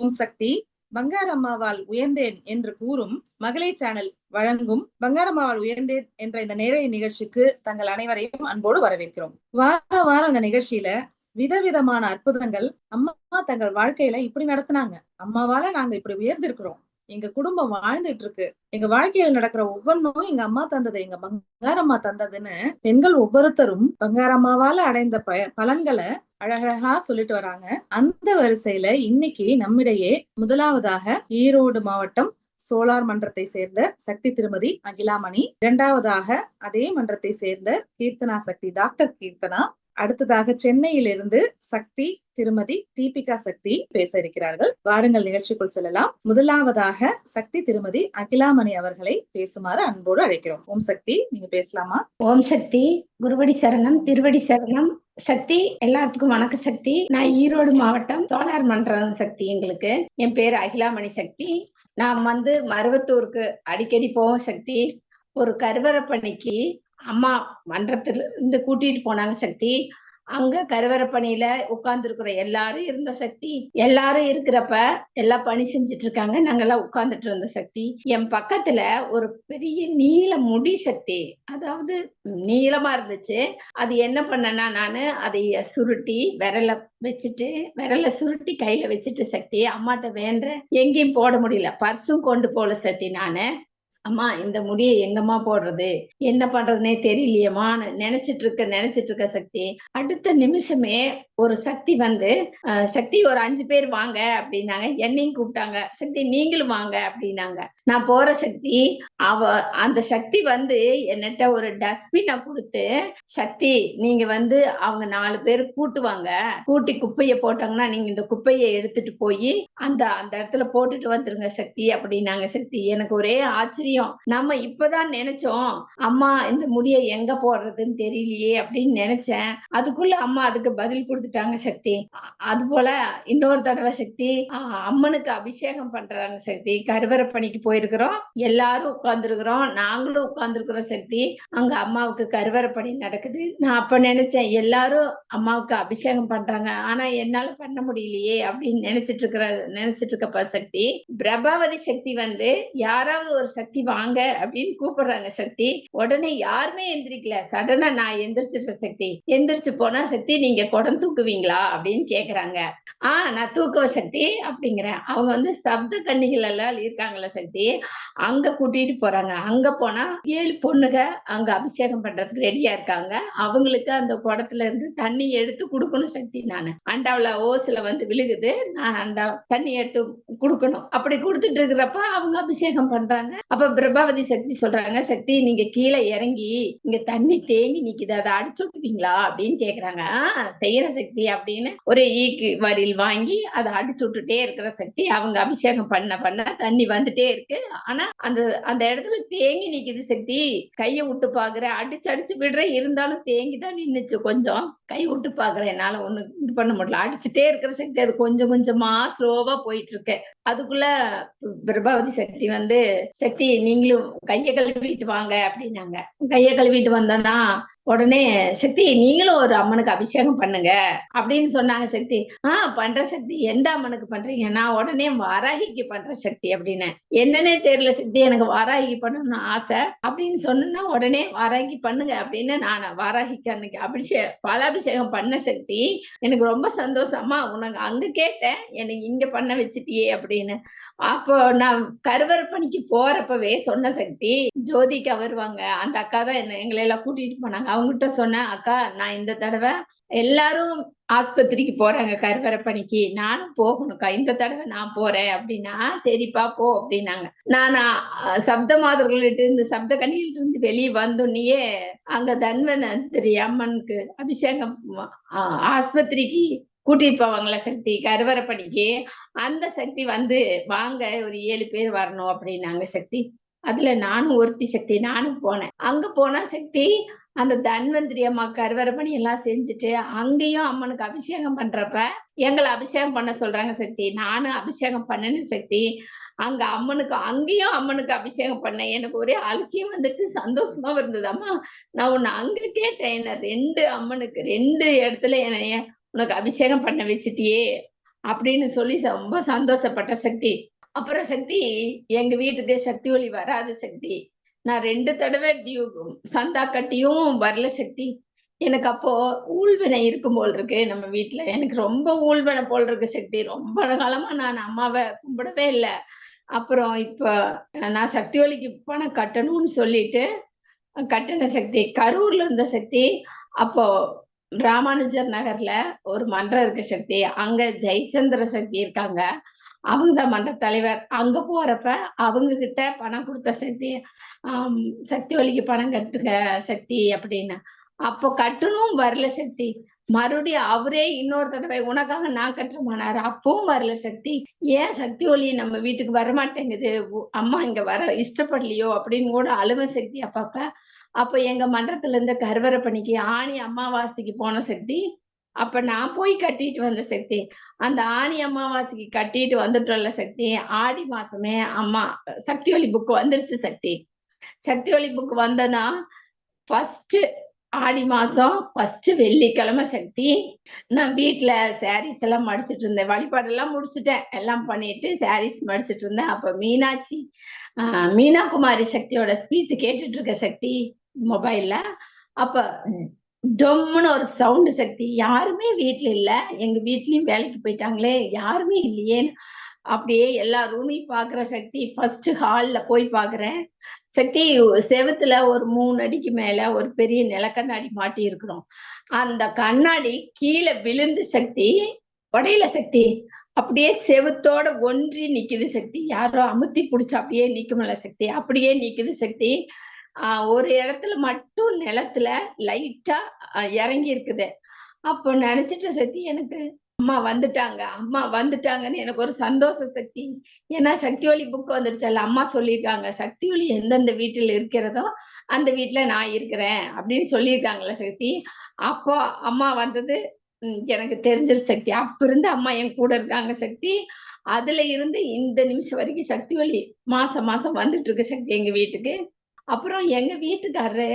ஓம் சக்தி. பங்காரம்மாவால் உயர்ந்தேன் என்று கூறும் மகளிர் சேனல் வழங்கும் பங்காரம்மாவால் உயர்ந்தேன் என்ற இந்த நேரடி நிகழ்ச்சிக்கு தங்கள் அனைவரையும் அன்போடு வரவேற்கிறோம். வார வாரம் இந்த நிகழ்ச்சியில விதவிதமான அற்புதங்கள் அம்மா தங்கள் வாழ்க்கையில இப்படி நடத்தினாங்க. அம்மாவால நாங்க இப்படி உயர்ந்திருக்கிறோம். எங்க குடும்பம் வாழ்ந்துட்டு இருக்கு எங்க வாழ்க்கையில நடக்கிற ஒவ்வொன்றும் எங்க அம்மா தந்தது எங்க பங்காரம்மா தந்ததுன்னு பெண்கள் ஒவ்வொருத்தரும் பங்காரம்மாவால அடைந்த ப பலன்களை அழகழகா சொல்லிட்டு வராங்க. அந்த வரிசையில இன்னைக்கு நம்மிடையே முதலாவதாக ஈரோடு மாவட்டம் சோலார் மன்றத்தை சேர்ந்த சக்தி திருமதி அகிலாமணி இரண்டாவதாக அதே மன்றத்தை சேர்ந்த கீர்த்தனா சக்தி டாக்டர் கீர்த்தனா அடுத்ததாக சென்னையிலிருந்து சக்தி திருமதி தீபிகா சக்தி பேச இருக்கிறார்கள். வாருங்கள் நிகழ்ச்சிக்குள் செல்லலாம். முதலாவதாக சக்தி திருமதி அகிலாமணி அவர்களை பேசுமாறு அன்போடு அழைக்கிறோம். ஓம் சக்தி நீங்க பேசலாமா? ஓம் சக்தி குருவடி சரணம் திருவடி சரணம். சக்தி எல்லாத்துக்கும் வணக்க சக்தி. நான் ஈரோடு மாவட்டம் தோழர் மன்றம் சக்தி எங்களுக்கு. என் பேர் அகிலாமணி சக்தி. நான் வந்து மருவத்தூருக்கு அடிக்கடி போவோம் சக்தி. ஒரு கருவறை பணிக்கு அம்மா மன்றத்துல இருந்து கூட்டிட்டு போனாங்க சக்தி. அங்க கருவறை பணியில உட்கார்ந்துருக்குற எல்லாரும் இருந்த சக்தி. எல்லாரும் இருக்கிறப்ப எல்லாம் பணி செஞ்சுட்டு இருக்காங்க. நாங்கெல்லாம் உட்கார்ந்துட்டு இருந்த சக்தி. என் பக்கத்துல ஒரு பெரிய நீல முடி சக்தி. அதாவது நீளமா இருந்துச்சு. அது என்ன பண்ணனா நானு அதை சுருட்டி விரல வச்சுட்டு விரல சுருட்டி கையில வச்சுட்டு சக்தி அம்மாட்ட வேண்ட எங்கேயும் போட முடியல. பர்சும் கொண்டு போல சக்தி நானு. அம்மா இந்த முடியை எங்கம்மா போடுறது? என்ன பண்றதுனே தெரியலையம்மா. நினைச்சிட்டு இருக்க நினைச்சிட்டு இருக்க சக்தி. அடுத்த நிமிஷமே ஒரு சக்தி வந்து சக்தி ஒரு அஞ்சு பேர் வாங்க அப்படின்னாங்க. என்னையும் கூப்பிட்டாங்க. சக்தி நீங்களும் வாங்க அப்படின்னாங்க. நான் போற சக்தி அவ அந்த சக்தி வந்து என்னட்ட ஒரு டஸ்ட்பினை கொடுத்து சக்தி நீங்க வந்து அவங்க நாலு பேர் கூட்டுவாங்க. கூட்டி குப்பைய போட்டாங்கன்னா நீங்க இந்த குப்பையை எடுத்துட்டு போய் அந்த அந்த இடத்துல போட்டுட்டு வந்துருங்க சக்தி அப்படின்னாங்க சக்தி. எனக்கு ஒரே ஆச்சரியம் நம்ம இப்பதான் நினைச்சோம் அம்மா இந்த முடிய எங்க போடுறதுன்னு தெரியலையே அப்படின்னு நினைச்சேன். அதுக்குள்ள அம்மா அதுக்கு பதில் கொடுத்துட்டாங்க சக்தி. அது போல இன்னொரு தடவை சக்தி அம்மனுக்கு அபிஷேகம் பண்றாங்க சக்தி. கருவறை பணிக்கு போயிருக்கிறோம். எல்லாரும் உட்கார்ந்துருக்குறோம். நாங்களும் உட்கார்ந்துருக்குறோம் சக்தி. அங்க அம்மாவுக்கு கருவறை பணி நடக்குது. நான் அப்ப நினைச்சேன் எல்லாரும் அம்மாவுக்கு அபிஷேகம் பண்றாங்க. ஆனா என்னால பண்ண முடியலையே அப்படின்னு நினைச்சிட்டு இருக்கிற நினைச்சிட்டு இருக்கப்ப சக்தி பிரபாவதி சக்தி வந்து யாராவது ஒரு சக்தி சக்தி வாங்க அப்படின்னு கூப்பிடுறாங்க சக்தி. உடனே யாருமே எந்திரிக்கல. சடனா நான் எந்திரிச்சிட்டேன் சக்தி. எந்திரிச்சு போனா சக்தி நீங்க குடம் தூக்குவீங்களா? அப்படின்னு கேக்குறாங்க. ஆஹ் நான் தூக்குவ சக்தி அப்படிங்கிறேன். அவங்க வந்து சப்த கண்ணிகள் எல்லாம் இருக்காங்கல்ல சக்தி. அங்க கூட்டிட்டு போறாங்க. அங்க போனா ஏழு பொண்ணுக அங்க அபிஷேகம் பண்றதுக்கு ரெடியா இருக்காங்க. அவங்களுக்கு அந்த குடத்துல இருந்து தண்ணி எடுத்து கொடுக்கணும் சக்தி நான். அண்டாவில ஓசுல வந்து விழுகுது. நான் அண்டா தண்ணி எடுத்து கொடுக்கணும். அப்படி கொடுத்துட்டு இருக்கிறப்ப அவங்க அபிஷேகம் பண்றாங்க. அப்ப பிரபாவதி சக்தி சொல்றாங்க சக்தி நீங்க கீழே இறங்கி இங்க தண்ணி தேங்கி நிக்குது அதை அடிச்சு விட்டுவீங்களா அப்படின்னு கேக்குறாங்க. செய்யற சக்தி அப்படின்னு ஒரு ஈக்கு வரியில் வாங்கி அதை அடிச்சு விட்டுட்டே இருக்கிற சக்தி அவங்க அபிஷேகம் பண்ண பண்ண தண்ணி வந்துட்டே இருக்கு. ஆனா அந்த அந்த இடத்துல தேங்கி நிக்குது சக்தி. கைய விட்டு பாக்குற அடிச்சு அடிச்சு விடுற இருந்தாலும் தேங்கி தான் நின்னுச்சு கொஞ்சம். கை விட்டு பாக்குற என்னால ஒண்ணு இது பண்ண முடியல. அடிச்சுட்டே இருக்கிற சக்தி அது கொஞ்சம் கொஞ்சமா ஸ்லோவா போயிட்டு இருக்கு. அதுக்குள்ள பிரபாவதி சக்தி வந்து சக்தி நீங்களும் கையை கழுவிட்டு வாங்க அப்படின்னாங்க. கைய கழுவிட்டு வந்தோம்னா உடனே சக்தி நீங்களும் ஒரு அம்மனுக்கு அபிஷேகம் பண்ணுங்க. அப்படின்னு சொன்னாங்க சக்தி. ஆஹ் பண்ற சக்தி. எந்த அம்மனுக்கு பண்றீங்க? நான் உடனே வாராகிக்கு பண்ற சக்தி அப்படின்னு. என்னன்னே தெரியல சக்தி. எனக்கு வாராகி பண்ணணும்னு ஆசை. அப்படின்னு சொன்னா உடனே வாராகி பண்ணுங்க அப்படின்னு நான் வாராகிக்கு அன்னைக்கு அபிஷேகம் பாலாபிஷேகம் பண்ண சக்தி எனக்கு ரொம்ப சந்தோஷமா உனக்கு அங்க கேட்டேன். எனக்கு இங்க பண்ண வச்சுட்டியே அப்படின்னு. அப்போ நான் கருவறை பணிக்கு போறப்பவே சொன்ன சக்தி ஜோதிக்கா வருவாங்க. அந்த அக்கா தான் என்ன எங்களை எல்லாம் கூட்டிட்டு போனாங்க. அவங்ககிட்ட சொன்னேன் அக்கா நான் இந்த தடவை எல்லாரும் ஆஸ்பத்திரிக்கு போறாங்க கருவறை பணிக்கு நானும் போகணும்க்கா. இந்த தடவை நான் போறேன். அப்படின்னா சரிப்பா போ அப்படின்னாங்க. நான் சப்த மாதர்கள்ட்ட இருந்து சப்த கண்ணியில இருந்து வெளியே வந்தோடனேயே அங்க தன்வனந்திரி அம்மனுக்கு அபிஷேகம் ஆஸ்பத்திரிக்கு கூட்டிட்டு போவாங்களா சக்தி கருவறை பணிக்கு அந்த சக்தி வந்து வாங்க ஒரு ஏழு பேர் வரணும் அப்படின்னாங்க சக்தி. அதுல நானும் ஒருத்தி சக்தி நானும் போனேன். அங்க போனா சக்தி அந்த தன்வந்திரி அம்மா கருவரப்பணி எல்லாம் செஞ்சுட்டு அங்கேயும் அம்மனுக்கு அபிஷேகம் பண்றப்ப எங்களை அபிஷேகம் பண்ண சொல்றாங்க சக்தி. நானும் அபிஷேகம் பண்ணேன்னு சக்தி. அங்க அம்மனுக்கு அங்கேயும் அம்மனுக்கு அபிஷேகம் பண்ணேன் எனக்கு ஒரே அழுக்கியும் வந்துருச்சு சந்தோஷமா இருந்தது. அம்மா நான் உன்னை அங்க கேட்டேன். என்ன ரெண்டு அம்மனுக்கு ரெண்டு இடத்துல என்னைய உனக்கு அபிஷேகம் பண்ண வச்சுட்டியே அப்படின்னு சொல்லி ரொம்ப சந்தோஷப்பட்ட சக்தி. அப்புறம் சக்தி எங்க வீட்டுக்கு சக்தி ஒளி வராது சக்தி. நான் ரெண்டு தடவை டியூ சந்தா கட்டியும் வரல சக்தி. எனக்கு அப்போ ஊழ்வினை இருக்கும் போல் இருக்கு நம்ம வீட்டுல எனக்கு ரொம்ப ஊழ்வினை போல் இருக்கு சக்தி. ரொம்ப காலமா நான் அம்மாவை கும்பிடவே இல்லை. அப்புறம் இப்ப நான் சக்தி ஒலிக்கு பணம் கட்டணும்னு சொல்லிட்டு கட்டின சக்தி. கரூர்ல இருந்த சக்தி அப்போ ராமானுஜர் நகர்ல ஒரு மன்றம் இருக்கு சக்தி. அங்க ஜெயச்சந்திர சக்தி இருக்காங்க. அவங்க தான் மன்ற தலைவர். அங்க போறப்ப அவங்க கிட்ட பணம் கொடுத்த சக்தி ஆஹ் சக்தி வழிக்கு பணம் கட்டுங்க சக்தி அப்படின்னு. அப்போ கட்டணும் வரல சக்தி. மறுபடியும் அவரே இன்னொரு தடவை உனக்காக நான் கட்டுமானார் அப்பவும் வரல சக்தி. ஏன் சக்தி ஒளி நம்ம வீட்டுக்கு வரமாட்டேங்குது? அம்மா இங்க வர இஷ்டப்படலையோ? அப்படின்னு கூட அழுவ சக்தி அப்பப்ப. அப்ப எங்க மன்றத்துல இருந்து கருவறை பண்ணிக்கு ஆணி அமாவாசைக்கு போன சக்தி அப்ப நான் போய் கட்டிட்டு வந்த சக்தி அந்த ஆணி அமாவாசைக்கு கட்டிட்டு வந்துட்டோம்ல சக்தி ஆடி மாசமே அம்மா சக்தி ஒளி புக் வந்துருச்சு சக்தி சக்தி ஒளி புக் வந்தனா ஃபர்ஸ்ட் ஆடி மாசம் ஃபர்ஸ்ட் வெள்ளிக்கிழமை சக்தி நான் வீட்டுல சாரீஸ் எல்லாம் மடிச்சிட்டு இருந்தேன். வழிபாடெல்லாம் முடிச்சுட்டேன். எல்லாம் பண்ணிட்டு சாரீஸ் மடிச்சிட்டு இருந்தேன். அப்ப மீனாட்சி மீனா குமாரி சக்தியோட ஸ்பீச் கேட்டுட்டு இருக்க சக்தி மொபைல்ல அப்ப டொம்முன்னு ஒரு சவுண்டு சக்தி. யாருமே வீட்டுல இல்ல. எங்க வீட்லயும் வேலைக்கு போயிட்டாங்களே. யாருமே இல்லையேன்னு அப்படியே எல்லா ரூமையும் பாக்குற சக்தி. ஃபர்ஸ்ட் ஹால்ல போய் பாக்குறேன். சக்தி செவத்துல ஒரு மூணு அடிக்கு மேல ஒரு பெரிய நிலக்கண்ணாடி மாட்டி இருக்கிறோம். அந்த கண்ணாடி கீழே விழுந்து சக்தி உடையில சக்தி. அப்படியே செவுத்தோட ஒன்றி நிக்குது சக்தி. யாரோ அமுத்தி பிடிச்சு அப்படியே நிக்குமல சக்தி. அப்படியே நிக்குது சக்தி. ஒரு இடத்துல மட்டும் நிலத்துல லைட்டா இறங்கி இருக்குது. அப்போ நினைச்சிட்ட சக்தி எனக்கு அம்மா வந்துட்டாங்க அம்மா வந்துட்டாங்கன்னு எனக்கு ஒரு சந்தோஷ சக்தி. ஏன்னா சக்தி ஒளி புக் வந்துருச்சல்ல அம்மா சொல்லியிருக்காங்க சக்தி ஒளி எந்தெந்த வீட்டில் இருக்கிறதோ அந்த வீட்டுல நான் இருக்கிறேன். அப்படின்னு சொல்லியிருக்காங்களே சக்தி. அப்போ அம்மா வந்தது எனக்கு தெரிஞ்சிரு சக்தி. அப்ப இருந்து அம்மா என் கூட இருக்காங்க சக்தி. அதுல இருந்து இந்த நிமிஷம் வரைக்கும் சக்தி ஒளி மாசம் மாசம் வந்துட்டு இருக்கு சக்தி எங்க வீட்டுக்கு. அப்புறம் எங்க வீட்டுக்காரரு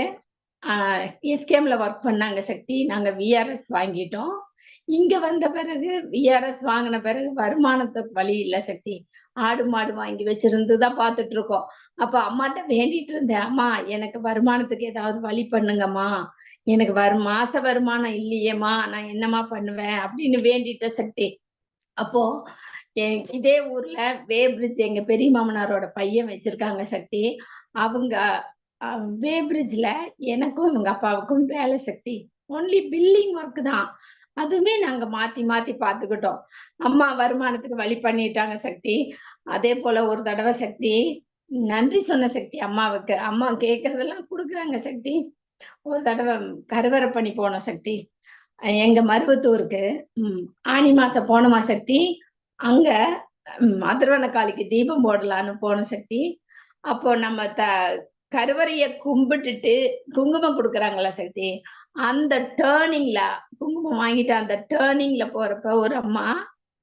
ஆஹ் எஸ்கேம்ல ஒர்க் பண்ணாங்க சக்தி. நாங்க விஆர்எஸ் வாங்கிட்டோம். இங்க வந்த பிறகு விஆர்எஸ் வாங்கின பிறகு வருமானத்துக்கு வழி இல்ல சக்தி. ஆடு மாடு வாங்கி வச்சிருந்துதான் பாத்துட்டு இருக்கோம் அப்ப அம்மாட்ட வேண்டிட்டு இருந்தேன். அம்மா எனக்கு வருமானத்துக்கு ஏதாவது வழி பண்ணுங்கம்மா. எனக்கு வரு மாச வருமானம் இல்லையேம்மா. நான் என்னம்மா பண்ணுவேன் அப்படின்னு வேண்டிட்ட சக்தி. அப்போ இதே ஊர்ல வே பிரிட்ஜ் எங்க பெரிய மாமனாரோட பையன் வச்சிருக்காங்க சக்தி. அவங்க வே பிரிட்ஜ்ல எனக்கும் இவங்க அப்பாவுக்கும் வேலை சக்தி. ஒன்லி பில்லிங் ஒர்க் தான். அதுவுமே நாங்க மாத்தி மாத்தி பாத்துக்கிட்டோம். அம்மா வருமானத்துக்கு வழி பண்ணிட்டாங்க சக்தி. அதே போல ஒரு தடவை சக்தி நன்றி சொன்ன சக்தி அம்மாவுக்கு. அம்மா கேக்குறதெல்லாம் குடுக்குறாங்க சக்தி. ஒரு தடவை கருவறை பண்ணி போன சக்தி. எங்க மருவத்தூருக்கு ஆனி மாசம் போனமா சக்தி? அங்க மதுரவன தீபம் போடலான்னு போன சக்தி. அப்போ நம்ம த கருவறைய கும்பிட்டுட்டு குங்குமம் கொடுக்குறாங்களா சக்தி அந்த டேர்னிங்ல குங்குமம் வாங்கிட்டு அந்த டேர்னிங்ல போறப்ப ஒரு அம்மா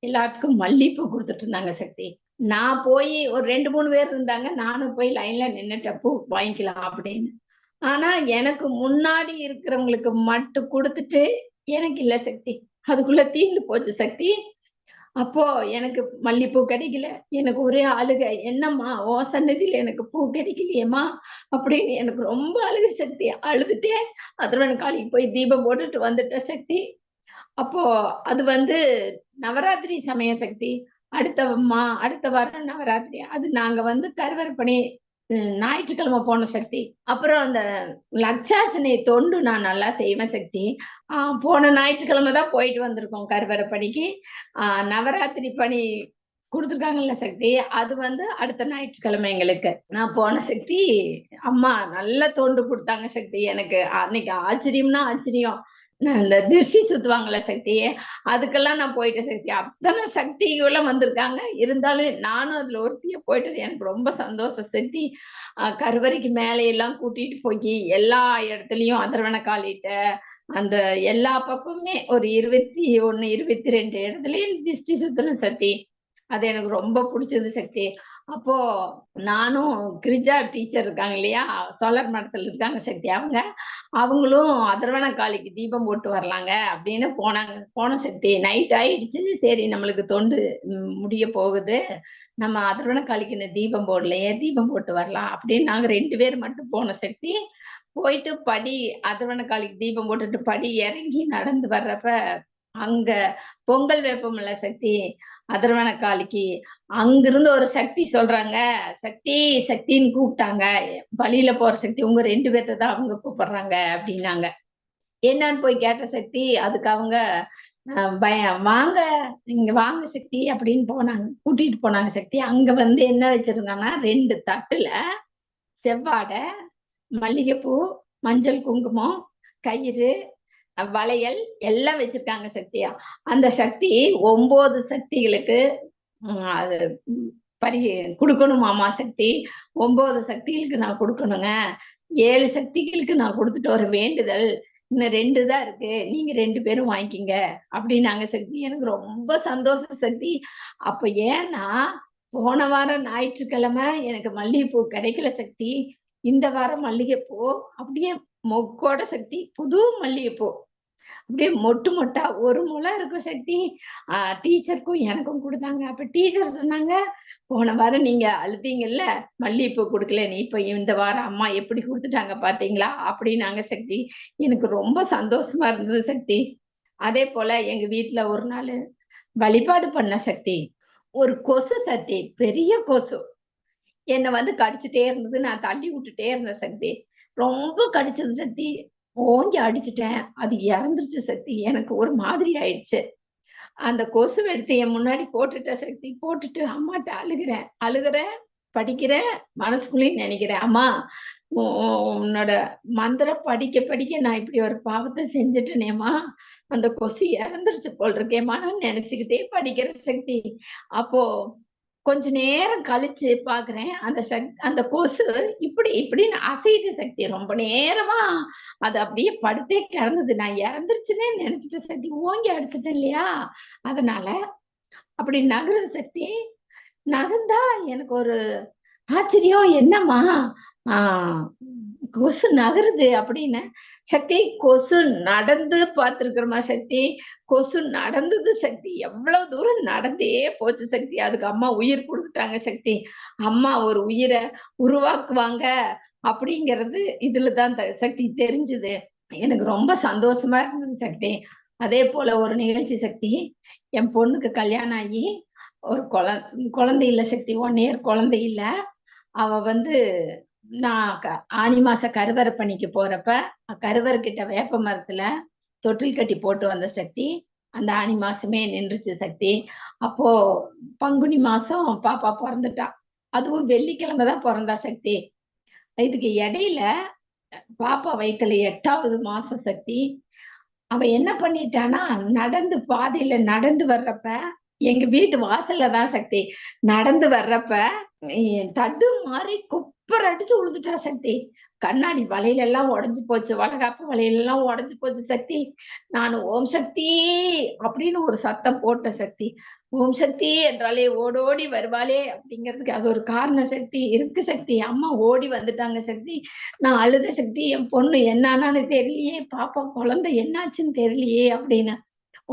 எல்லாத்துக்கும் மல்லிப்பூ கொடுத்துட்டு இருந்தாங்க சக்தி. நான் போய் ஒரு ரெண்டு மூணு பேர் இருந்தாங்க நானும் போய் லைன்ல நின்னுட்ட பூ வாங்கிக்கலாம் அப்படின்னு. ஆனா எனக்கு முன்னாடி இருக்கிறவங்களுக்கு மட்டும் கொடுத்துட்டு எனக்கு இல்ல சக்தி. அதுக்குள்ள தீந்து போச்சு சக்தி. அப்போ எனக்கு மல்லிப்பூ கிடைக்கல. எனக்கு ஒரே அழுக. என்னம்மா ஓ சன்னதியில எனக்கு பூ கிடைக்கலையேம்மா? அப்படின்னு எனக்கு ரொம்ப அழுக சக்தி. அழுதுட்டே அதிரவன் காலிக்கு போய் தீபம் போட்டுட்டு வந்துட்ட சக்தி. அப்போ அது வந்து நவராத்திரி சமய சக்தி. அடுத்த மா அடுத்த வாரம் நவராத்திரி. அது நாங்க வந்து கருவறை ஞாயிற்றுக்கிழமை போன சக்தி. அப்புறம் அந்த லட்சார்ச்சனை தொண்டு நான் நல்லா செய்வேன் சக்தி. போன ஞாயிற்றுக்கிழமை தான் போயிட்டு வந்திருக்கோம் கருவறை பணிக்கு நவராத்திரி பணி கொடுத்துருக்காங்கல்ல சக்தி. அது வந்து அடுத்த ஞாயிற்றுக்கிழமை எங்களுக்கு. நான் போன சக்தி அம்மா நல்ல தொண்டு கொடுத்தாங்க சக்தி எனக்கு. அன்னைக்கு ஆச்சரியம்னா ஆச்சரியம். இந்த திருஷ்டி சுத்துவாங்கள சக்தி அதுக்கெல்லாம் நான் போயிட்டேன் சக்தி. அத்தனை சக்திகளும் வந்திருக்காங்க. இருந்தாலும் நானும் அதுல ஒருத்திய போயிட்டு எனக்கு ரொம்ப சந்தோஷம். சக்தி கருவறைக்கு மேலே எல்லாம் கூட்டிட்டு போய் எல்லா இடத்துலயும் அதர்வன காலிட்ட அந்த எல்லா பக்கமுமே ஒரு இருபத்தி ஒண்ணு இருபத்தி ரெண்டு இடத்துலயும் திருஷ்டி சுத்தணும் சக்தி. அது எனக்கு ரொம்ப பிடிச்சது சக்தி. அப்போ நானும் கிரிஜா டீச்சர் இருக்காங்க இல்லையா? சோழர் மடத்துல இருக்காங்க சக்தி. அவங்க அவங்களும் அதர்வன காளிக்கு தீபம் போட்டு வரலாங்க அப்படின்னு போனாங்க. போன சக்தி. நைட் ஆயிடுச்சு. சரி நம்மளுக்கு தொண்டு முடிய போகுது. நம்ம அதர்வன காளிக்கு இந்த தீபம் போடலையே தீபம் போட்டு வரலாம் அப்படின்னு நாங்க ரெண்டு பேர் மட்டும் போன சக்தி. போயிட்டு படி அதர்வன காளிக்கு தீபம் போட்டுட்டு படி இறங்கி நடந்து வர்றப்ப அங்க பொங்கல் வேப்பமில்ல சக்தி அதர்வன காளிக்கு அங்கிருந்து ஒரு சக்தி சொல்றாங்க. சக்தி சக்தின்னு கூப்பிட்டாங்க. வழியில போற சக்தி உங்க ரெண்டு பேர்த்த தான் அவங்க கூப்பிடுறாங்க அப்படின்னாங்க. என்னன்னு போய் கேட்ட சக்தி அதுக்கு அவங்க அஹ், பயம் வாங்க இங்க வாங்க சக்தி அப்படின்னு போனாங்க. கூட்டிட்டு போனாங்க சக்தி. அங்க வந்து என்ன வச்சிருந்தாங்கன்னா ரெண்டு தட்டுல செவ்வாடை மல்லிகைப்பூ மஞ்சள் குங்குமம் கயிறு வளையல் எல்லாம் வச்சிருக்காங்க சக்தியா. அந்த சக்தி ஒன்பது சக்திகளுக்கு அது பரி கொடுக்கணும் மாமா சக்தி. ஒன்பது சக்திகளுக்கு நான் கொடுக்கணுங்க. ஏழு சக்திகளுக்கு நான் கொடுத்துட்டு ஒரு வேண்டுதல் இன்னும் ரெண்டு தான் இருக்கு. நீங்க ரெண்டு பேரும் வாங்கிக்கிங்க அப்படின்னாங்க சக்தி. எனக்கு ரொம்ப சந்தோஷம் சக்தி. அப்ப ஏன்னா போன வாரம் ஞாயிற்றுக்கிழமை எனக்கு மல்லிகைப்பூ கிடைக்கல சக்தி. இந்த வாரம் மல்லிகைப்பூ அப்படியே மொக்கோட சக்தி புது மல்லிகைப்பூ. அப்படியே மொட்டு மொட்டா ஒரு முளை இருக்கும் சக்தி. ஆஹ் டீச்சருக்கும் எனக்கும் கொடுத்தாங்க. அப்ப டீச்சர் சொன்னாங்க போன வாரம் நீங்க அழுத்தீங்கல்ல? மல்லிகைப்பூ கொடுக்கல. நீ இப்ப இந்த வாரம் அம்மா எப்படி கொடுத்துட்டாங்க பாத்தீங்களா? அப்படின்னாங்க சக்தி. எனக்கு ரொம்ப சந்தோஷமா இருந்தது சக்தி. அதே போல எங்க வீட்டுல ஒரு நாள் வழிபாடு பண்ண சக்தி. ஒரு கொசு சக்தி பெரிய கொசு. என்னை வந்து கடிச்சிட்டே இருந்தது. நான் தள்ளி விட்டுட்டே இருந்தேன் சக்தி. ரொம்ப கடிச்சது சக்தி. ஓங்கி அடிச்சிட்டேன். அது இறந்துருச்சு சக்தி. எனக்கு ஒரு மாதிரி ஆயிடுச்சு. அந்த கொசுவை எடுத்து என் முன்னாடி போட்டுட்ட சக்தி. போட்டுட்டு அம்மாட்ட அழுகிறேன். அழுகிறேன் படிக்கிறேன் மனசுக்குள்ளேயும் நினைக்கிறேன். அம்மா உ- உன்னோட மந்திரம் படிக்க படிக்க நான் இப்படி ஒரு பாவத்தை செஞ்சுட்டேனேம்மா. அந்த கொசு இறந்துருச்சு போல் இருக்கேம்மான்னு நினைச்சுக்கிட்டே படிக்கிற சக்தி. அப்போ கொஞ்ச நேரம் கழிச்சு பாக்குறேன். அந்த சக் அந்த கொசு இப்படி இப்படின்னு அசைது சக்தி. ரொம்ப நேரமா அது அப்படியே படுத்தே கிடந்தது. நான் இறந்துருச்சுன்னே நினைச்சிட்ட சக்தி. ஓங்கி அடிச்சிட்டேன் இல்லையா? அதனால அப்படி நகருது சக்தி. நகர்ந்தா எனக்கு ஒரு ஆச்சரியம். என்னம்மா? ஆஹ் கொசு நகருது அப்படின்னு சக்தி கொசு நடந்து பார்த்திருக்கிறோமா சக்தி? கொசு நடந்தது சக்தி. எவ்வளவு தூரம் நடந்தே போச்சு சக்தி. அதுக்கு அம்மா உயிர் கொடுத்துட்டாங்க சக்தி. அம்மா ஒரு உயிரை உருவாக்குவாங்க அப்படிங்கிறது இதுல தான் சக்தி தெரிஞ்சுது. எனக்கு ரொம்ப சந்தோஷமா இருந்தது சக்தி. அதே போல ஒரு நிகழ்ச்சி சக்தி. என் பொண்ணுக்கு கல்யாணம் ஆகி ஒரு குழந்தை குழந்தை இல்லை சக்தி. ஒன் இயர் குழந்தை இல்லை. அவ வந்து நான் க- ஆனி மாச கருவறை பணிக்கு போறப்ப கருவறை கிட்ட வேப்ப மரத்துல தொட்டில் கட்டி போட்டு வந்த சக்தி அந்த ஆனி மாசமே நின்றுச்சு சக்தி. அப்போ பங்குனி மாசம் பாப்பா பிறந்துட்டா. அதுவும் வெள்ளிக்கிழமை தான் பிறந்தா சக்தி. இதுக்கு இடையில பாப்பா வயிற்றுல எட்டாவது மாச சக்தி. அவ என்ன பண்ணிட்டானா நடந்து பாதையில நடந்து வர்றப்ப எங்க வீட்டு வாசல்ல தான் சக்தி. நடந்து வர்றப்ப தடு மாறி குப்பர் அடிச்சு உழுதுட்டா சக்தி. கண்ணாடி வலையில எல்லாம் உடஞ்சு போச்சு வளகாப்பு வலையில எல்லாம் உடஞ்சு போச்சு சக்தி. நான் ஓம் சக்தி அப்படின்னு ஒரு சத்தம் போட்ட சக்தி. ஓம் சக்தி என்றாலே ஓடோடி வருவாளே அப்படிங்கிறதுக்கு அது ஒரு காரண சக்தி இருக்கு சக்தி. அம்மா ஓடி வந்துட்டாங்க சக்தி. நான் அழுத சக்தி என் பொண்ணு என்னான்னு தெரியலையே பாப்பா குழந்தை என்னாச்சுன்னு தெரியலையே அப்படின்னு.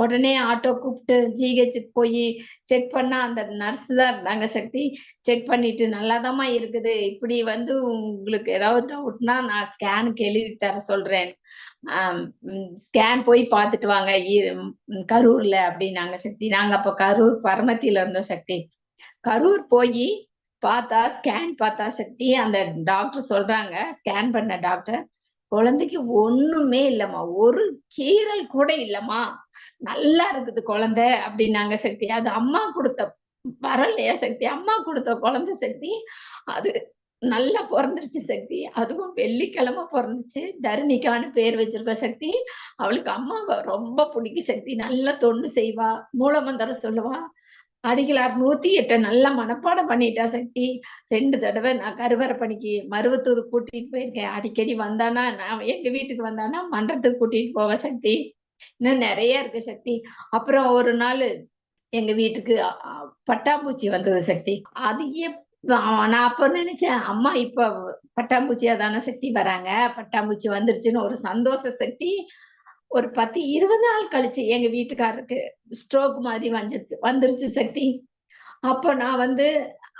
உடனே ஆட்டோ கூப்பிட்டு ஜிஹெச்சுக்கு போய் செக் பண்ணா அந்த நர்ஸ் தான் இருந்தாங்க சக்தி. செக் பண்ணிட்டு நல்லாதாம்மா இருக்குது. இப்படி வந்து உங்களுக்கு ஏதாவது டவுட்னா நான் ஸ்கேனுக்கு எழுதி தர சொல்றேன். ஸ்கேன் போய் பார்த்துட்டு வாங்க. கரூர்ல அப்படின்னாங்க சக்தி. நாங்க அப்ப கரூர் பரமத்தியில இருந்தோம் சக்தி. கரூர் போய் பார்த்தா ஸ்கேன் பார்த்தா சக்தி அந்த டாக்டர் சொல்றாங்க. ஸ்கேன் பண்ண டாக்டர் குழந்தைக்கு ஒண்ணுமே இல்லம்மா. ஒரு கீறல் கூட இல்லம்மா. நல்லா இருக்குது குழந்தை அப்படின்னாங்க சக்தி. அது அம்மா கொடுத்த வரலையா சக்தி? அம்மா கொடுத்த குழந்தை சக்தி. அது நல்லா பிறந்துருச்சு சக்தி. அதுவும் வெள்ளிக்கிழமை பிறந்துச்சு. தருணிக்கான்னு பேர் வச்சிருக்கோம் சக்தி. அவளுக்கு அம்மாவை ரொம்ப பிடிக்கும் சக்தி. நல்லா தொண்டு செய்வா. மூலமந்திரம் சொல்லுவா. அடிகளார் நூத்தி எட்ட நல்லா மனப்பாடம் பண்ணிட்டா சக்தி. ரெண்டு தடவை நான் கருவறை பணிக்கு மருவத்தூர் கூட்டிட்டு போயிருக்கேன். அடிக்கடி வந்தானா நான் எங்க வீட்டுக்கு வந்தானா மன்றத்துக்கு கூட்டிட்டு போவேன் சக்தி. இன்னும் நிறைய இருக்கு சக்தி. அப்புறம் ஒரு நாள் எங்க வீட்டுக்கு பட்டாம்பூச்சி வந்தது சக்தி. அது நான் அப்ப நினைச்சேன் அம்மா இப்ப பட்டாம்பூச்சியா தானே சக்தி வராங்க. பட்டாம்பூச்சி வந்துருச்சுன்னு ஒரு சந்தோஷ சக்தி. ஒரு பத்து இருபது நாள் கழிச்சு எங்க வீட்டுக்காரருக்கு ஸ்ட்ரோக் மாதிரி வந்துருச்சு வந்துருச்சு சக்தி. அப்போ நான் வந்து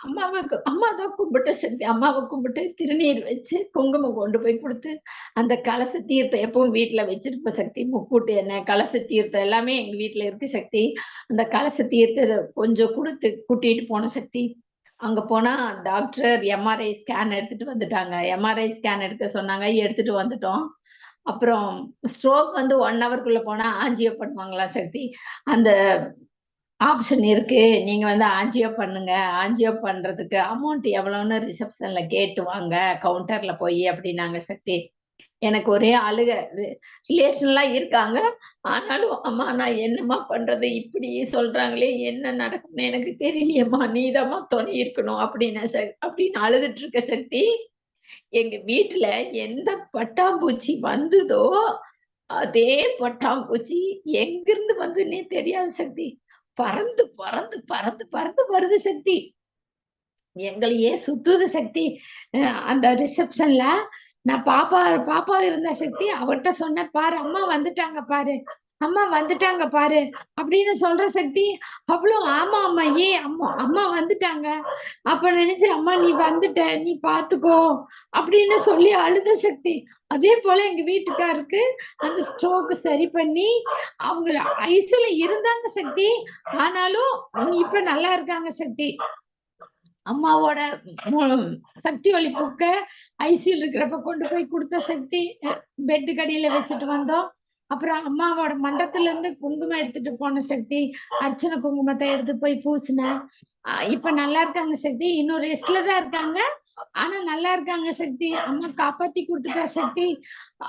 அம்மாவுக்கு அம்மா தான் கும்பிட்டு சக்தி அம்மாவை கும்பிட்டு திருநீர் வச்சு குங்குமம் கொண்டு போய் கொடுத்து அந்த கலச தீர்த்தம் எப்பவும் வீட்டுல வச்சிருப்ப சக்தி. முக்கூட்டு எண்ணெய் கலச தீர்த்தம் எல்லாமே எங்க வீட்டுல இருக்கு சக்தி. அந்த கலச தீர்த்தத்தை கொஞ்சம் கொடுத்து கூட்டிட்டு போன சக்தி. அங்க போனா டாக்டர் எம்ஆர்ஐ ஸ்கேன் எடுத்துட்டு வந்துட்டாங்க. எம்ஆர்ஐ ஸ்கேன் எடுக்க சொன்னாங்க. எடுத்துட்டு வந்துட்டோம். அப்புறம் ஸ்ட்ரோக் வந்து ஒன் ஹவர்க்குள்ள போனா ஆஞ்சியோ பண்ணுவாங்களா சக்தி? அந்த ஆப்ஷன் இருக்கு. நீங்க வந்து ஆஞ்சியோ பண்ணுங்க. ஆஞ்சியோ பண்றதுக்கு அமௌண்ட் எவ்வளவுன்னு ரிசப்ஷன்ல கேட்டு வாங்க. கவுண்டர்ல போய் அப்படின்னாங்க சக்தி. எனக்கு ஒரே அழுக ரிலேஷன்லாம் இருக்காங்க. ஆனாலும் அம்மா நான் என்னம்மா பண்றது? இப்படி சொல்றாங்களே என்ன நடக்கும்னு எனக்கு தெரியலையம்மா. நீதாம்மா துணை இருக்கணும் அப்படின்னு ச- அப்படின்னு அழுதுட்டு இருக்க சக்தி எங்க வீட்டுல எந்த பட்டாம்பூச்சி வந்ததோ அதே பட்டாம்பூச்சி எங்கிருந்து வந்துன்னே தெரியாது சக்தி. பறந்து பறந்து பறந்து பறந்து வருது சக்தி. எங்களையே சுத்துது சக்தி. அந்த ரிசப்ஷன்ல நான் பாப்பா பாப்பா இருந்த சக்தி அவர்கிட்ட சொன்னேன் பாரு அம்மா வந்துட்டாங்க பாரு. அம்மா வந்துட்டாங்க பாரு அப்படின்னு சொல்ற சக்தி அவ்வளவு ஆமா அம்மா ஏ அம்மா அம்மா வந்துட்டாங்க. அப்ப நினைச்சு அம்மா நீ வந்துட்ட நீ பாத்துக்கோ அப்படின்னு சொல்லி அழுத சக்தி. அதே போல எங்க வீட்டுக்காருக்கு அந்த ஸ்ட்ரோக்கு சரி பண்ணி அவங்க ஐசுல இருந்தாங்க சக்தி. ஆனாலும் இப்ப நல்லா இருக்காங்க சக்தி. அம்மாவோட சக்தி ஒளி பூக்க ஐசியில் இருக்கிறப்ப கொண்டு போய் கொடுத்த சக்தி. பெட்டு கடியில வச்சுட்டு வந்தோம். அப்புறம் அம்மாவோட மண்டத்துல இருந்து குங்குமம் எடுத்துட்டு போன சக்தி அர்ச்சனை குங்குமத்தை எடுத்து போய் பூசினேன் இப்ப நல்லா இருக்காங்க சக்தி. இன்னும் ரெஸ்ட்ல தான் இருக்காங்க. ஆனா நல்லா இருக்காங்க சக்தி. அம்மா காப்பாத்தி கொடுத்துட்டா சக்தி.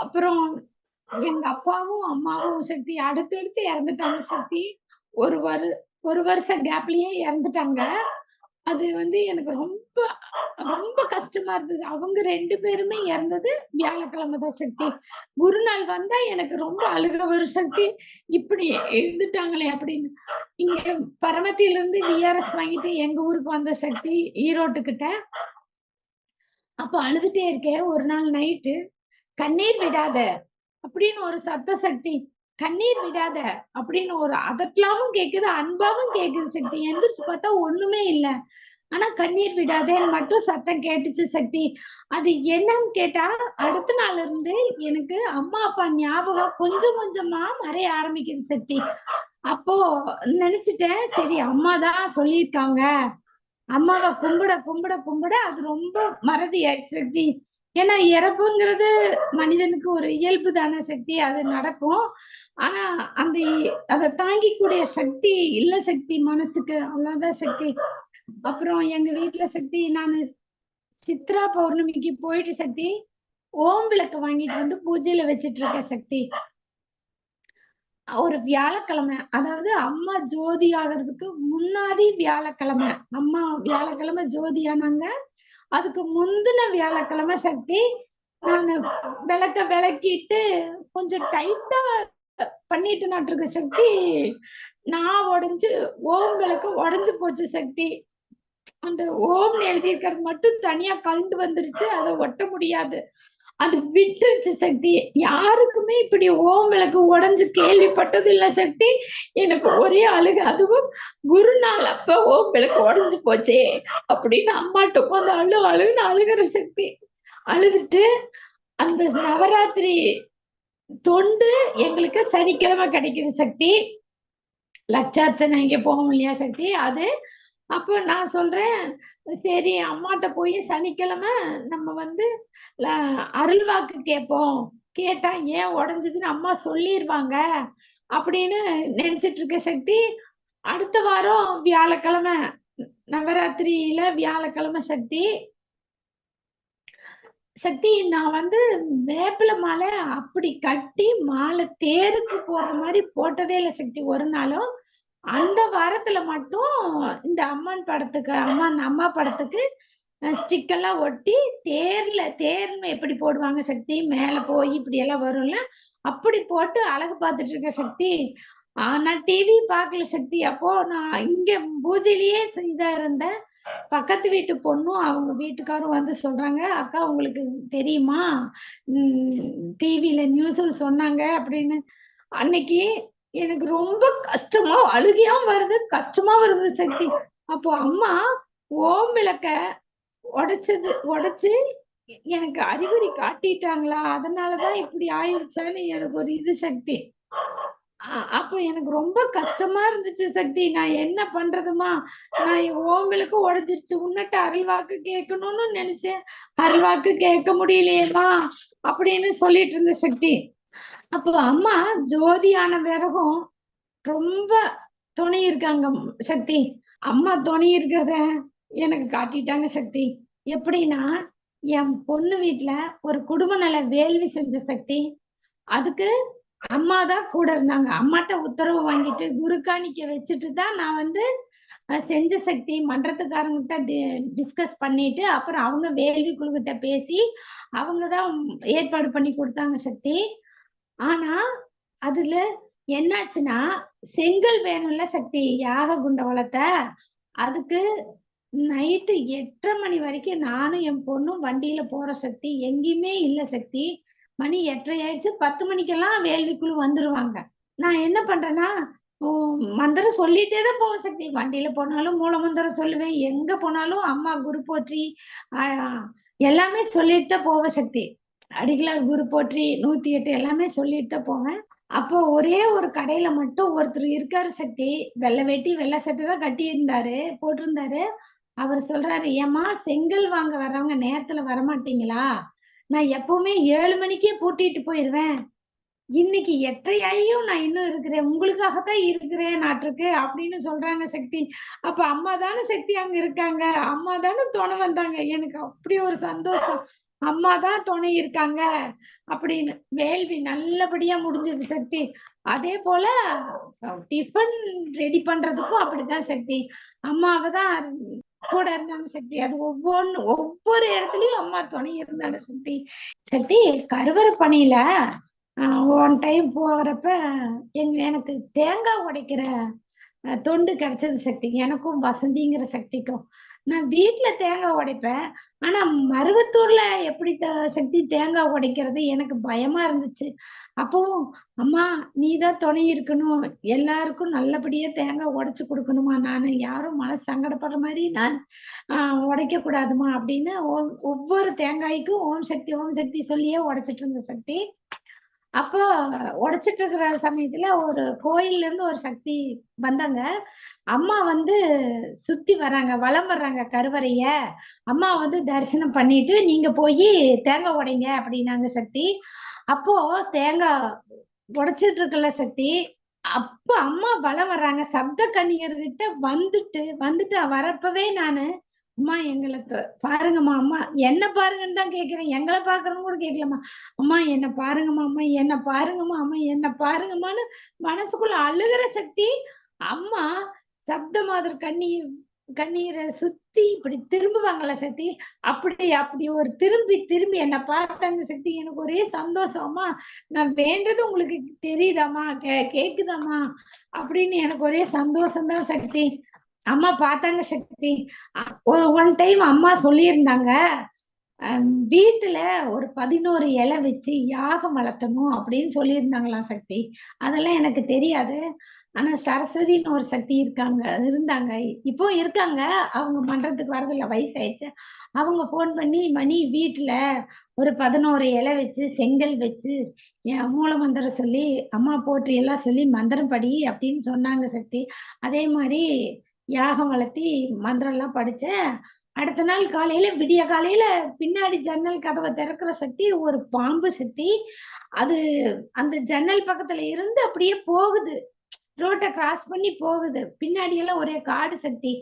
அப்புறம் எங்க அப்பாவும் அம்மாவும் சக்தி அடுத்தடுத்து இறந்துட்டாங்க சக்தி. ஒரு வரு ஒரு வருஷம் கேப்லயே இறந்துட்டாங்க. அது வந்து எனக்கு ரொம்ப ரொம்ப கஷ்டமா இருந்தது. அவங்க ரெண்டு பேருமே இறந்தது வியாழக்கிழமை தான் சக்தி. குருநாள் வந்தா எனக்கு ரொம்ப அழுக வரும் சக்தி. இப்படி எழுந்துட்டாங்களே அப்படின்னு. இங்க பரமத்தில இருந்து விஆர்எஸ் வாங்கிட்டு எங்க ஊருக்கு வந்த சக்தி ஈரோட்டுக்கிட்ட. அப்ப அழுதுட்டே இருக்கேன். ஒரு நாள் நைட்டு கண்ணீர் விடாத அப்படின்னு ஒரு சத்த சக்தி. கண்ணீர் விடாத அப்படின்னு ஒரு அதட்டலாவும் கேக்குது அன்பாவும் கேக்குது சக்தி. எந்திரிச்சு பார்த்தா ஒண்ணுமே இல்லை. ஆனா கண்ணீர் விடாதேன்னு மட்டும் சத்தம் கேட்டுச்சு சக்தி. அது என்னன்னு கேட்டா அடுத்த நாள்ல இருந்து எனக்கு அம்மா அப்பா ஞாபகம் கொஞ்சம் கொஞ்சமா மறைய ஆரம்பிக்குது சக்தி. அப்போ நினைச்சிட்டேன் சரி அம்மா தான் சொல்லியிருக்காங்க. அம்மாவை கும்பிட கும்பிட கும்பிட அது ரொம்ப மறதி ஆயிடுச்சு சக்தி. ஏன்னா இறப்புங்கிறது மனிதனுக்கு ஒரு இயல்பு தானே சக்தி அது நடக்கும். ஆனா அந்த அதை தாங்கிக்கூடிய சக்தி இல்ல சக்தி மனசுக்கு அவ்வளவுதான் சக்தி. அப்புறம் எங்க வீட்டுல சக்தி நான் சித்ரா பௌர்ணமிக்கு போயிட்டு சக்தி ஓம் விளக்கு வாங்கிட்டு வந்து பூஜையில வச்சிட்டு இருக்க சக்தி. ஒரு வியாழக்கிழமை அதாவது அம்மா ஜோதி ஆகிறதுக்கு முன்னாடி வியாழக்கிழமை அம்மா வியாழக்கிழமை ஜோதி ஆனாங்க. அதுக்கு முந்தின வியாழக்கிழமை சக்தி நான் விளக்க விளக்கிட்டு கொஞ்சம் டைட்டா பண்ணிட்டு நாட்டிருக்க சக்தி நான் உடஞ்சு ஓம் விளக்கு உடஞ்சு போச்சு சக்தி. அந்த ஓம்னு எழுதியிருக்கிறது மட்டும் தனியா கலந்து வந்துருச்சு அதை ஒட்ட முடியாது. அது விட்டுருச்சு சக்தி. யாருக்குமே இப்படி ஓம் விளக்கு உடைஞ்சு கேள்விப்பட்டது இல்ல சக்தி. எனக்கு ஒரே அழுக. அதுவும் குருநாள் அப்ப ஓம் விளக்கு உடைஞ்சு போச்சே அப்படின்னு அம்மாட்ட உட்காந்து அழு அழுன்னு அழுகிற சக்தி. அழுதுட்டு அந்த நவராத்திரி தொண்டு எங்களுக்கு சனிக்கிழமை கிடைக்கிற சக்தி. லட்சார்ச்சனை இங்க போகும் இல்லையா சக்தி? அது அப்போ நான் சொல்றேன் சரி அம்மாட்ட போய் சனிக்கிழமை நம்ம வந்து அருள்வாக்கு கேட்போம். கேட்டா ஏன் உடஞ்சதுன்னு அம்மா சொல்லிடுவாங்க அப்படின்னு நினைச்சிட்டு இருக்க சக்தி அடுத்த வாரம் வியாழக்கிழமை நவராத்திரியில வியாழக்கிழமை சக்தி. சக்தி நான் வந்து வேப்பில மாலை அப்படி கட்டி மாலை தேருக்கு போடுற மாதிரி போட்டதே இல்லை சக்தி. ஒரு நாளும் அந்த வாரத்துல மட்டும் இந்த அம்மன் படத்துக்கு அம்மன் அம்மா படத்துக்கு ஸ்டிக் எல்லாம் ஒட்டி தேர்ல தேர்னு எப்படி போடுவாங்க சக்தி? மேல போய் இப்படி எல்லாம் வரும்ல? அப்படி போட்டு அழகு பார்த்துட்டு இருக்க சக்தி. ஆஹ் நான் டிவி பார்க்கல சக்தி. அப்போ நான் இங்க பூஜையிலேயே இதா இருந்தேன். பக்கத்து வீட்டு பொண்ணும் அவங்க வீட்டுக்காரும் வந்து சொல்றாங்க அக்கா உங்களுக்கு தெரியுமா? டிவில நியூஸ்ல சொன்னாங்க அப்படின்னு. அன்னைக்கு எனக்கு ரொம்ப கஷ்டமா அழுகையாவும் வருது கஷ்டமா வருது சக்தி. அப்போ அம்மா ஓம் விளக்க உடைச்சது உடைச்சு எனக்கு அறிகுறி காட்டிட்டாங்களா? அதனாலதான் இப்படி ஆயிருச்சான்னு எனக்கு ஒரு இது சக்தி. அப்ப அப்போ எனக்கு ரொம்ப கஷ்டமா இருந்துச்சு சக்தி. நான் என்ன பண்றதுமா? நான் ஓம்பலுக்கு உடஞ்சிருச்சு. உன்னிட்ட அருள்வாக்கு கேட்கணும்னு நினைச்சேன். அருள்வாக்கு கேட்க முடியலையேம்மா? அப்படின்னு சொல்லிட்டு இருந்த சக்தி. அப்போ அம்மா ஜோதியான விறகும் ரொம்ப துணை இருக்காங்க சக்தி. அம்மா துணை இருக்கிறத எனக்கு காட்டிட்டாங்க சக்தி. எப்படின்னா என் பொண்ணு வீட்டுல ஒரு குடும்ப நல வேள்வி செஞ்ச சக்தி. அதுக்கு அம்மா தான் கூட இருந்தாங்க. அம்மாட்ட உத்தரவு வாங்கிட்டு குரு காணிக்க வச்சுட்டு தான் நான் வந்து செஞ்ச சக்தி மன்றத்துக்காரங்கிட்ட டிஸ்கஸ் பண்ணிட்டு அப்புறம் அவங்க வேள்வி குழுக்கிட்ட பேசி அவங்க தான் ஏற்பாடு பண்ணி கொடுத்தாங்க சக்தி. ஆனா அதுல என்னாச்சுன்னா செங்கல் வேணும்ல சக்தி யாக குண்டவளத்தை அதுக்கு நைட்டு எட்டரை மணி வரைக்கும் நானும் என் பொண்ணும் வண்டியில போற சக்தி எங்கேயுமே இல்லை சக்தி. மணி எட்டரை ஆயிடுச்சு பத்து மணிக்கெல்லாம் வேள்விக்குழு வந்துருவாங்க. நான் என்ன பண்றேன்னா மந்திரம் சொல்லிட்டே தான் போவேன் சக்தி. வண்டியில போனாலும் மூல மந்திரம் சொல்லுவேன். எங்க போனாலும் அம்மா குரு போற்றி எல்லாமே சொல்லிட்டு தான் போவேன் சக்தி. அடிகளார் குரு போற்றி நூத்தி எட்டு எல்லாமே சொல்லிட்டு தான் போவேன். அப்போ ஒரே ஒரு கடையில மட்டும் ஒருத்தர் இருக்காரு சக்தி வெள்ளை வேட்டி வெள்ளை சட்டை தான் கட்டி இருந்தாரு போட்டிருந்தாரு. அவர் சொல்றாரு ஏம்மா செங்கல் வாங்க வர்றவங்க நேரத்துல வரமாட்டீங்களா? நான் எப்பவுமே ஏழு மணிக்கே பூட்டிட்டு போயிருவேன். இன்னைக்கு எட்டரையாயும் நான் இன்னும் இருக்கிறேன். உங்களுக்காகத்தான் இருக்கிறேன் நாட்டுக்கு அப்படின்னு சொல்றாங்க சக்தி. அப்ப அம்மா தானே சக்தி அங்க இருக்காங்க. அம்மா தானே துணை வந்தாங்க. எனக்கு அப்படி ஒரு சந்தோஷம். அம்மா தான் துணை இருக்காங்க அப்படின்னு வேள்வி நல்லபடியா முடிஞ்சது சக்தி. அதே போல டிஃபன் ரெடி பண்றதுக்கும் அப்படிதான் சக்தி. அம்மாவை தான் கூட இருந்தாங்க சக்தி. அது ஒவ்வொன்னு ஒவ்வொரு இடத்துலயும் அம்மா துணை இருந்தாங்க சக்தி. சக்தி கருவறை பணியில ஒன் டைம் போகிறப்ப எங்க எனக்கு தேங்காய் உடைக்கிற தொண்டு கிடைச்சது சக்தி. எனக்கும் வசந்திங்கிற சக்திக்கும். நான் வீட்டுல தேங்காய் உடைப்பேன். ஆனா மருவத்தூர்ல எப்படி த- சக்தி தேங்காய் உடைக்கிறது எனக்கு பயமா இருந்துச்சு. அப்போ அம்மா நீ தான் துணை இருக்கணும். எல்லாருக்கும் நல்லபடியா தேங்காய் உடைச்சு கொடுக்கணுமா? நான் யாரும் மனசு சங்கடப்படுற மாதிரி நான் ஆஹ் உடைக்க கூடாதுமா? அப்படின்னு ஓம் ஒவ்வொரு தேங்காய்க்கும் ஓம் சக்தி ஓம் சக்தி சொல்லியே உடைச்சிட்டு இருந்த சக்தி. அப்போ உடைச்சிட்டு இருக்கிற சமயத்துல ஒரு கோயில்ல இருந்து ஒரு சக்தி வந்தாங்க. அம்மா வந்து சுத்தி வர்றாங்க வலம் வர்றாங்க கருவறைய. அம்மா வந்து தரிசனம் பண்ணிட்டு நீங்க போய் தேங்காய் உடைங்க அப்படின்னாங்க சக்தி. அப்போ தேங்காய் உடைச்சிட்டு இருக்கல சக்தி. அப்ப அம்மா வலம் வர்றாங்க. சப்த கன்னியர்கிட்ட வந்துட்டு வந்துட்டு வரப்பவே நானு அம்மா எங்களை பாருங்கம்மா அம்மா என்ன பாருங்கன்னு தான் கேக்குறேன். எங்களை பாக்குறவங்க கூட கேட்கலம்மா அம்மா என்ன பாருங்கம்மா அம்மா என்ன பாருங்கம்மா அம்மா என்ன பாருங்கம்மான்னு மனசுக்குள்ள அழுகிற சக்தி அம்மா சப்தமாதர் கண்ணீர் கண்ணி கண்ணீரை சுத்தி இப்படி திரும்புவாங்களா சக்தி? அப்படி அப்படி ஒரு திரும்பி திரும்பி என்ன பார்த்தாங்க சக்தி. எனக்கு ஒரே சந்தோஷமா. நான் வேண்டது உங்களுக்கு தெரியுதாமா கே கேக்குதாம்மா? அப்படின்னு எனக்கு ஒரே சந்தோஷம்தான் சக்தி. அம்மா பார்த்தாங்க சக்தி. ஒரு ஒன் டைம் அம்மா சொல்லியிருந்தாங்க வீட்டுல ஒரு பதினோரு இலை வச்சு யாகம் வளர்த்தணும் அப்படின்னு சொல்லியிருந்தாங்களாம் சக்தி. அதெல்லாம் எனக்கு தெரியாது. ஆனா சரஸ்வதின்னு ஒரு சக்தி இருக்காங்க இருந்தாங்க. இப்போ இருக்காங்க. அவங்க மன்றத்துக்கு வரதில்ல வயசாயிடுச்சு. அவங்க ஃபோன் பண்ணி மணி வீட்டுல ஒரு பதினோரு இலை வச்சு செங்கல் வச்சு என் மூல மந்திரம் சொல்லி அம்மா போற்றி எல்லாம் சொல்லி மந்திரம் படி அப்படின்னு சொன்னாங்க சக்தி. அதே மாதிரி யாகம் வளர்த்தி மந்திரம் எல்லாம் படிச்சேன் அடுத்த நாள் காலையில விடிய காலையில பின்னாடி ஜன்னல் கதவை திறக்கிற சக்தி ஒரு பாம்பு சக்தி. அது அந்த ஜன்னல் பக்கத்துல இருந்து அப்படியே போகுது. ரோட்டை கிராஸ் பண்ணி போகுது. பின்னாடி எல்லாம் ஒரே காடு சக்தி.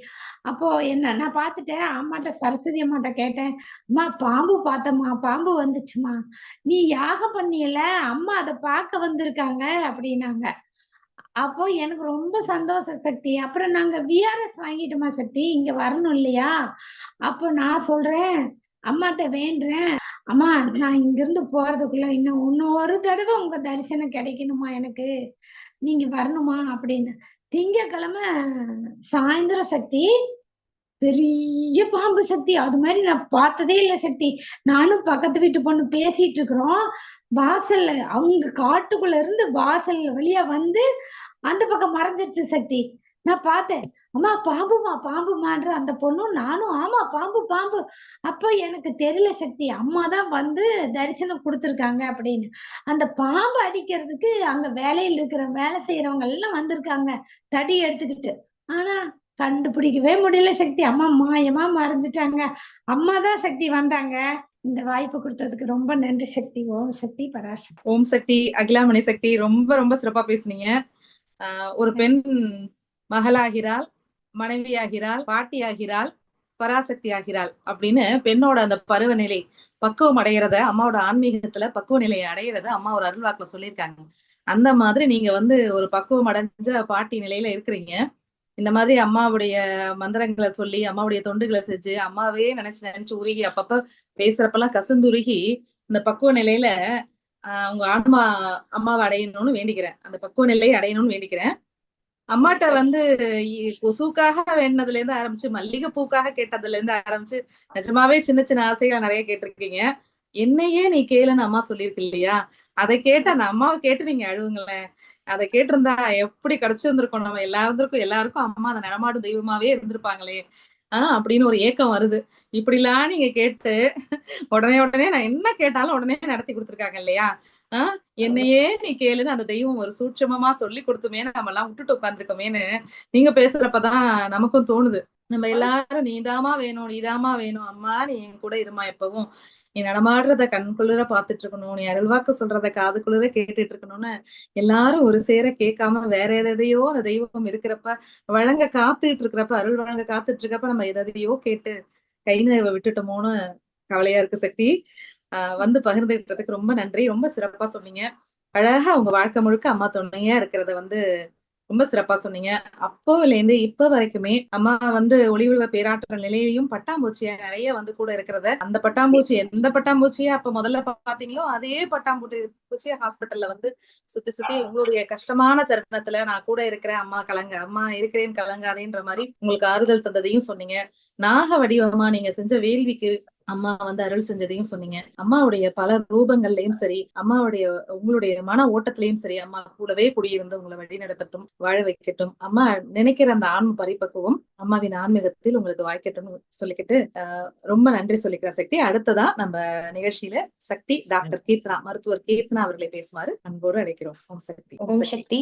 அப்போ என்ன நான் பார்த்துட்டேன். அம்மாட்ட சரஸ்வதி அம்மாட்ட கேட்டேன். அம்மா பாம்பு பார்த்தம்மா பாம்பு வந்துச்சுமா நீ யாகம் பண்ணியல? அம்மா அதை பார்க்க வந்திருக்காங்க அப்படின்னாங்க. அப்போ எனக்கு ரொம்ப சந்தோஷ சக்தி. அப்புறம் நாங்க விஆர்எஸ் வாங்கிட்டோமா சக்தி. இங்க வரணும் இல்லையா? அப்போ நான் சொல்றேன் அம்மாட்ட வேண்டுறேன். அம்மா நான் இங்கிருந்து போறதுக்குள்ள இன்னும் இன்னும் ஒரு தடவை உங்க தரிசனம் கிடைக்கணுமா எனக்கு? நீங்க வரணுமா அப்படின்னு. திங்கக்கிழமை சாயந்தரம் சக்தி பெரிய பாம்பு சக்தி. அது மாதிரி நான் பார்த்ததே இல்லை சக்தி. நானும் பக்கத்து வீட்டு பொண்ணு பேசிட்டு இருக்கிறோம். வாசல்ல அவங்க காட்டுக்குள்ள இருந்து வாசல் வழியா வந்து அந்த பக்கம் மறைஞ்சிருச்சு சக்தி. நான் பார்த்தேன். அம்மா பாம்புமா பாம்புமான்ற அந்த பொண்ணும் நானும் ஆமா பாம்பு பாம்பு. அப்ப எனக்கு தெரியல சக்தி அம்மா தான் வந்து தரிசனம் கொடுத்துருக்காங்க அப்படின்னு. அந்த பாம்பு அடிக்கிறதுக்கு அங்க வேலையில் இருக்கிற வேலை செய்யறவங்க எல்லாம் வந்திருக்காங்க தடி எடுத்துக்கிட்டு. ஆனா கண்டுபிடிக்கவே முடியல சக்தி அம்மா மாயமா மறைஞ்சிட்டாங்க. அம்மா தான் சக்தி வந்தாங்க. இந்த வாய்ப்பு கொடுத்ததுக்கு ரொம்ப நன்றி சக்தி ஓம் சக்தி பராசக்தி. ஓம் சக்தி அகிலாமணி சக்தி ரொம்ப ரொம்ப சிறப்பா பேசுனீங்க. ஒரு பெண் மகளாகிறாள். மனைவியாகிறாள் பாட்டியாகிறாள் பராசக்தி ஆகிறாள் அப்படின்னு பெண்ணோட அந்த பருவநிலை பக்குவம் அடைகிறத அம்மாவோட ஆன்மீகத்துல பக்குவ நிலையை அடைகிறத அம்மா ஒரு அருள்வாக்குல சொல்லியிருக்காங்க. அந்த மாதிரி நீங்க வந்து ஒரு பக்குவம் அடைஞ்ச பாட்டி நிலையில இருக்கிறீங்க. இந்த மாதிரி அம்மாவுடைய மந்திரங்களை சொல்லி அம்மாவுடைய தொண்டுகளை செஞ்சு அம்மாவே நினைச்சு நினைச்சு உருகி அப்பப்ப பேசுறப்பெல்லாம் கசந்துருகி இந்த பக்குவ நிலையில ஆஹ் உங்க ஆன்மா அம்மாவை அடையணும்னு வேண்டிக்கிறேன். அந்த பக்குவ நிலையை அடையணும்னு வேண்டிக்கிறேன். அம்மாட்ட வந்து கொசுக்காக வேண்டதுல இருந்து ஆரம்பிச்சு மல்லிகை பூக்காக கேட்டதுல இருந்து ஆரம்பிச்சு நிஜமாவே சின்ன சின்ன ஆசைகள் நிறைய கேட்டிருக்கீங்க. என்னையே நீ கேளுன்னு அம்மா சொல்லியிருக்கு இல்லையா? அதை கேட்ட அந்த அம்மாவை கேட்டு நீங்க அழுவுங்களேன். அதை கேட்டிருந்தா எப்படி கிடைச்சிருந்திருக்கும் நம்ம எல்லாருக்கும் எல்லாருக்கும் அம்மா அந்த நடமாடும் தெய்வமாவே இருந்திருப்பாங்களே. ஆஹ் அப்படின்னு ஒரு ஏக்கம் வருது. இப்படிலாம் நீங்க கேட்டு உடனே உடனே நான் என்ன கேட்டாலும் உடனே நடத்தி கொடுத்துருக்காங்க இல்லையா? ஆஹ் என்னையே நீ கேளுன்னு அந்த தெய்வம் ஒரு சூட்சமமா சொல்லி கொடுத்துமே நம்ம எல்லாம் விட்டுட்டு உட்காந்துருக்கோமேன்னு நீங்க பேசுறப்பதான் நமக்கும் தோணுது. நம்ம எல்லாரும் நீதாமா வேணும் நீதாமா வேணும். அம்மா நீ என் கூட இருமா எப்பவும். நீ நடமாடுறத கண்குளிர பாத்துட்டு இருக்கணும் நீ அருள்வாக்கு சொல்றத காது குளிர கேட்டுட்டு இருக்கணும்னு எல்லாரும் ஒரு சேர கேட்காம வேற எதையோ அந்த தெய்வம் இருக்கிறப்ப வழங்க காத்துட்டு இருக்கிறப்ப அருள் வழங்க காத்துட்டு இருக்கப்ப நம்ம எதையோ கேட்டு கை நிறைவை விட்டுட்டோமோன்னு கவலையா இருக்கு சக்தி. வந்து பகிர்ந்துகிட்டதுக்கு ரொம்ப நன்றி. ரொம்ப சிறப்பா சொன்னீங்க. அழகா உங்க வாழ்க்கை முழுக்க அம்மா துணையா இருக்கிறத வந்து ரொம்ப சிறப்பா சொன்னீங்க. அப்போல இருந்து இப்ப வரைக்குமே அம்மா வந்து ஒளிவுழுவ பேராற்றல் நிலையிலையும் பட்டாம்பூச்சியா நிறைய வந்து கூட இருக்கிறத அந்த பட்டாம்பூச்சி எந்த பட்டாம்பூச்சியா அப்ப முதல்ல பாத்தீங்களோ அதே பட்டாம்பூச்சி பூச்சியா ஹாஸ்பிட்டல்ல வந்து சுத்தி சுத்தி உங்களுடைய கஷ்டமான தருணத்துல நான் கூட இருக்கிறேன். அம்மா கலங்க அம்மா இருக்கிறேன் கலங்காதேன்ற மாதிரி உங்களுக்கு ஆறுதல் தந்ததையும் சொன்னீங்க. நாக வடிவமா நீங்க செஞ்ச வேள்விக்கு அம்மா வந்து அருள் செஞ்சதையும் சொன்னீங்க. அம்மாவுடைய பல ரூபங்கள்லயும் சரி அம்மாவுடைய உங்களுடைய மன ஓட்டத்திலயும் சரி அம்மா கூடவே குடியிருந்து உங்களை வழி நடத்தட்டும் வாழ வைக்கட்டும். அம்மா நினைக்கிற அந்த ஆன்ம பரிபக்குவம் அம்மாவின் ஆன்மீகத்தில் உங்களுக்கு வாய்க்கட்டும் சொல்லிக்கிட்டு ரொம்ப நன்றி சொல்லிக்கிற சக்தி. அடுத்ததா நம்ம நிகழ்ச்சியில சக்தி டாக்டர் கீர்த்தனா மருத்துவர் கீர்த்தனா அவர்களை பேசுமாறு அன்போடு அழைக்கிறோம். ஓம் சக்தி. ஓம் சக்தி.